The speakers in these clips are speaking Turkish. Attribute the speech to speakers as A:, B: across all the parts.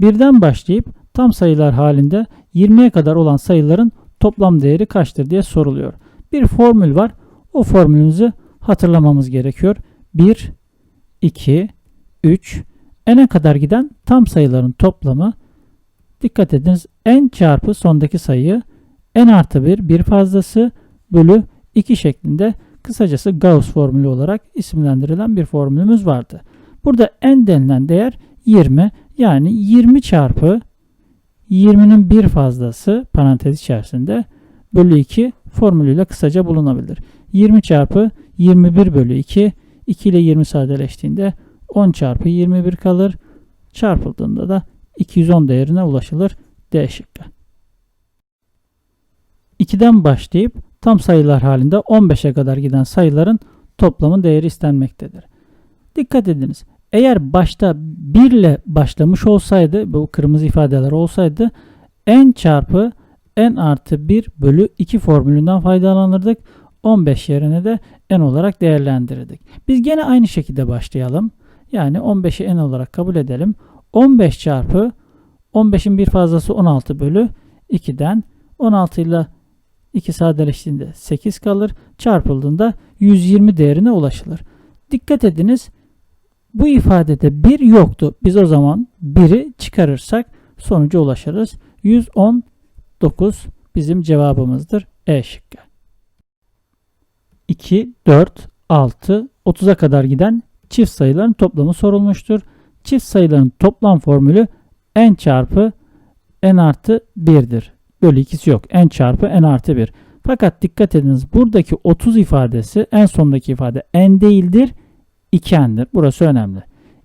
A: Birden başlayıp tam sayılar halinde 20'ye kadar olan sayıların toplam değeri kaçtır diye soruluyor. Bir formül var. O formülümüzü hatırlamamız gerekiyor. 1, 2, 3, n'e kadar giden tam sayıların toplamı dikkat ediniz n çarpı sondaki sayı n artı 1 bir fazlası bölü 2 şeklinde kısacası Gauss formülü olarak isimlendirilen bir formülümüz vardı. Burada n denilen değer 20 yani 20 çarpı 20'nin bir fazlası parantez içerisinde bölü 2 formülüyle kısaca bulunabilir. 20 çarpı 21 bölü 2 2 ile 20 sadeleştiğinde 10 çarpı 21 kalır. Çarpıldığında da 210 değerine ulaşılır. D şıkkı. 2'den başlayıp tam sayılar halinde 15'e kadar giden sayıların toplamın değeri istenmektedir. Dikkat ediniz. Eğer başta 1 ile başlamış olsaydı, bu kırmızı ifadeler olsaydı n çarpı n artı 1 bölü 2 formülünden faydalanırdık. 15 yerine de n olarak değerlendirirdik. Biz gene aynı şekilde başlayalım. Yani 15'i n olarak kabul edelim. 15 çarpı 15'in bir fazlası 16 bölü 2'den 16 ile 2 sadeleştiğinde 8 kalır. Çarpıldığında 120 değerine ulaşılır. Dikkat ediniz bu ifadede 1 yoktu. Biz o zaman 1'i çıkarırsak sonuca ulaşırız. 119 bizim cevabımızdır. E şıkkı. 2, 4, 6, 30'a kadar giden çift sayıların toplamı sorulmuştur. Çift sayıların toplam formülü n çarpı n artı 1'dir. Bölü ikisi yok. n çarpı n artı 1. Fakat dikkat ediniz buradaki 30 ifadesi en sondaki ifade n değildir 2n'dir. Burası önemli.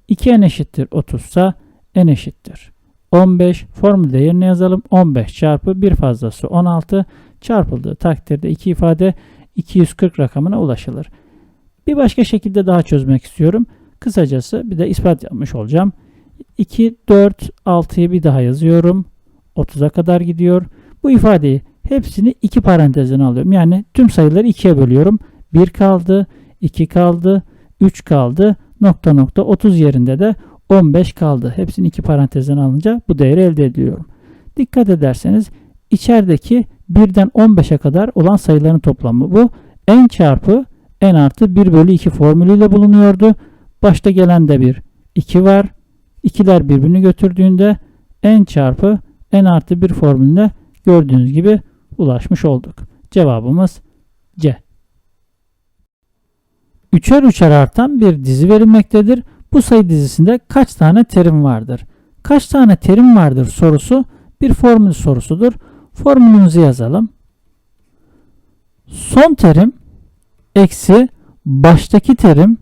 A: 2n eşittir 30 ise n eşittir. 15 formülde yerine yazalım. 15 çarpı 1 fazlası 16 çarpıldığı takdirde iki ifade 240 rakamına ulaşılır. Bir başka şekilde daha çözmek istiyorum. Kısacası bir de ispat yapmış olacağım. 2, 4, 6'yı bir daha yazıyorum. 30'a kadar gidiyor. Bu ifadeyi hepsini iki parantezine alıyorum. Yani tüm sayıları ikiye bölüyorum. 1 kaldı, 2 kaldı, 3 kaldı. Nokta nokta 30 yerinde de 15 kaldı. Hepsini iki parantezden alınca bu değeri elde ediyorum. Dikkat ederseniz içerideki 1'den 15'e kadar olan sayıların toplamı bu. n çarpı n artı 1 bölü 2 formülüyle bulunuyordu. Başta gelen de bir 2 var. İkiler birbirini götürdüğünde n çarpı n artı 1 formülüne gördüğünüz gibi ulaşmış olduk. Cevabımız C. Üçer üçer artan bir dizi verilmektedir. Bu sayı dizisinde kaç tane terim vardır? Kaç tane terim vardır sorusu bir formül sorusudur. Formülümüzü yazalım. Son terim eksi baştaki terim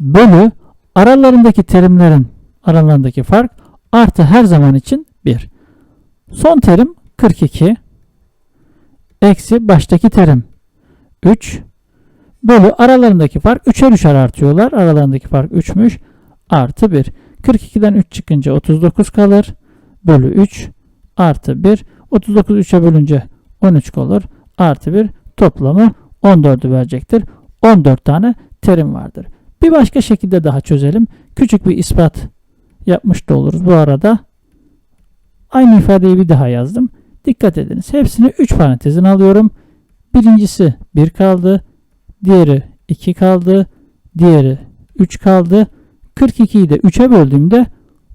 A: bölü aralarındaki terimlerin aralarındaki fark artı her zaman için 1. Son terim 42 eksi baştaki terim 3 bölü aralarındaki fark 3'er 3'er artıyorlar. Aralarındaki fark 3'müş artı 1. 42'den 3 çıkınca 39 kalır. Bölü 3 artı 1. 39 3'e bölünce 13 kalır. Artı 1 toplamı 14'ü verecektir. 14 tane terim vardır. Bir başka şekilde daha çözelim. Küçük bir ispat yapmış da oluruz. Bu arada aynı ifadeyi bir daha yazdım. Dikkat ediniz. Hepsini 3 parantezin alıyorum. Birincisi 1 kaldı. Diğeri 2 kaldı. Diğeri 3 kaldı. 42'yi de 3'e böldüğümde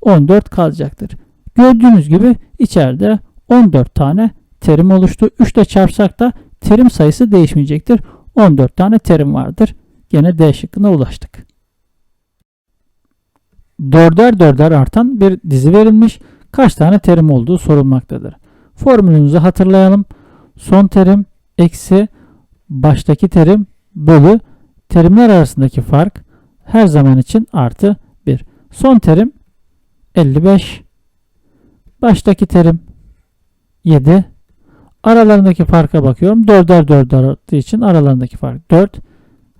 A: 14 kalacaktır. Gördüğünüz gibi içeride 14 tane terim oluştu. 3 ile çarpsak da terim sayısı değişmeyecektir. 14 tane terim vardır. Gene D şıkkına ulaştık. Dörder dörder artan bir dizi verilmiş. Kaç tane terim olduğu sorulmaktadır. Formülümüzü hatırlayalım. Son terim eksi baştaki terim bölü terimler arasındaki fark her zaman için artı 1. Son terim 55. Baştaki terim 7. Aralarındaki farka bakıyorum. 4'er 4'er arttığı için aralarındaki fark 4.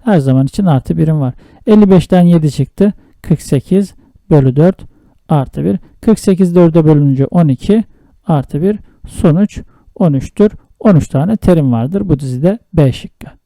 A: Her zaman için artı birim var. 55'ten 7 çıktı. 48 bölü 4 artı 1. 48 4'e bölünce 12 artı 1. Sonuç 13'tür. 13 tane terim vardır bu dizide B şıkkı.